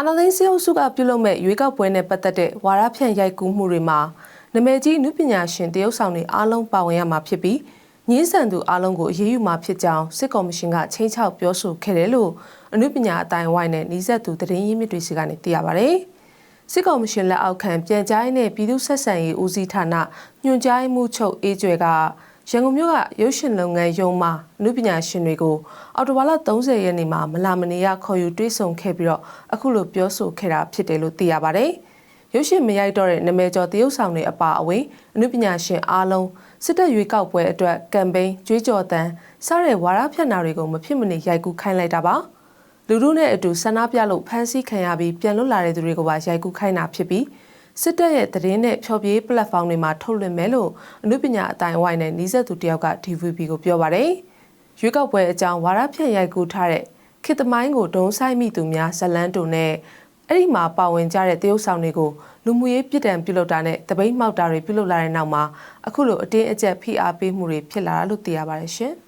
အာနာသိန်းစေအုပ်စုကပြုလုပ်မဲ့ရွေးကောက်ပွဲနဲ့ပတ်သက်တဲ့ဝါရဖြန့်ရိုက်ကူးမှုတွေမှာနမဲကြီးအနုပညာရှင်တရုတ်ဆောင်တွေအားလုံးပါဝင်ရမှာဖြစ်ပြီးညင်းဆန်သူအားလုံးကိုအရေးယူမှာဖြစ်ကြောင်းစစ်ကော်မရှင်ကချိန်ချောက်ပြောဆိုခဲ့တယ်လို့အနုပညာအတိုင်းဝိုင်းနဲ့နှီးဆက်သူသတင်းရင်းမြစ်တွေစီကနေသိရပါဗျ။စစ်ကော်မရှင်လက်အောက်ခံပြန်ကြားရေးနဲ့ပြည်သူ့ဆက်ဆံရေးဦးစီးဌာနညွှန်ကြားမှုချုပ်အေးကျွဲက ရန်ကုန်မြို့ကရုပ်ရှင်လုပ်ငန်းရုံးမှာအနုပညာရှင်တွေကိုအော်တိုဘာလ30ရက်နေ့မှာမလာမနေရခေါ်ယူတွေ့ဆုံခဲ့ပြီးတော့အခုလိုပြောဆိုခဲ့တာဖြစ်တယ်လို့သိရပါတယ်။ရုပ်ရှင်မရိုက်တော့တဲ့နာမည်ကျော်တရုတ်ဆောင်တွေအပါအဝင်အနုပညာရှင်အားလုံးစစ်တပ်ရွေးကောက်ပွဲအတွက်ကမ်ပိန်းကြွေးကြော်တန်းစတဲ့ဝါရဖြန့်နာတွေကိုမဖြစ်မနေရိုက်ကူးခိုင်းလိုက်တာပါ။လူတို့နဲ့အတူဆန္ဒပြလို့ဖမ်းဆီးခံရပြီးပြန်လွတ်လာတဲ့သူတွေကိုပါရိုက်ကူးခိုင်းတာဖြစ်ပြီး စစ်တပ်ရဲ့သတင်းနဲ့ဖြော်ပြေး platform တွေမှာထုတ်လွှင့်မယ်လို့အနုပညာအတိုင်းအဝိုင်းနဲ့နှီးဆက်သူတယောက်က DVB ကိုပြောပါတယ်။ရွေးကောက်ပွဲအကြောင်းဝါရဖြန့်ရိုက်ကူးထားတဲ့ခေတ်သမိုင်းကိုဒုံဆိုင်မိသူများဇလန်းတုံနဲ့အဲ့ဒီမှာပါဝင်ကြတဲ့တရုတ်ဆောင်တွေကိုလူမှုရေးပြည်တံပြုလုပ်တာနဲ့တပိတ်မှောက်တာတွေပြုလုပ်လာတဲ့နောက်မှာအခုလိုအတင်းအကျပ်ဖိအားပေးမှုတွေဖြစ်လာတာလို့သိရပါတယ်ရှင်။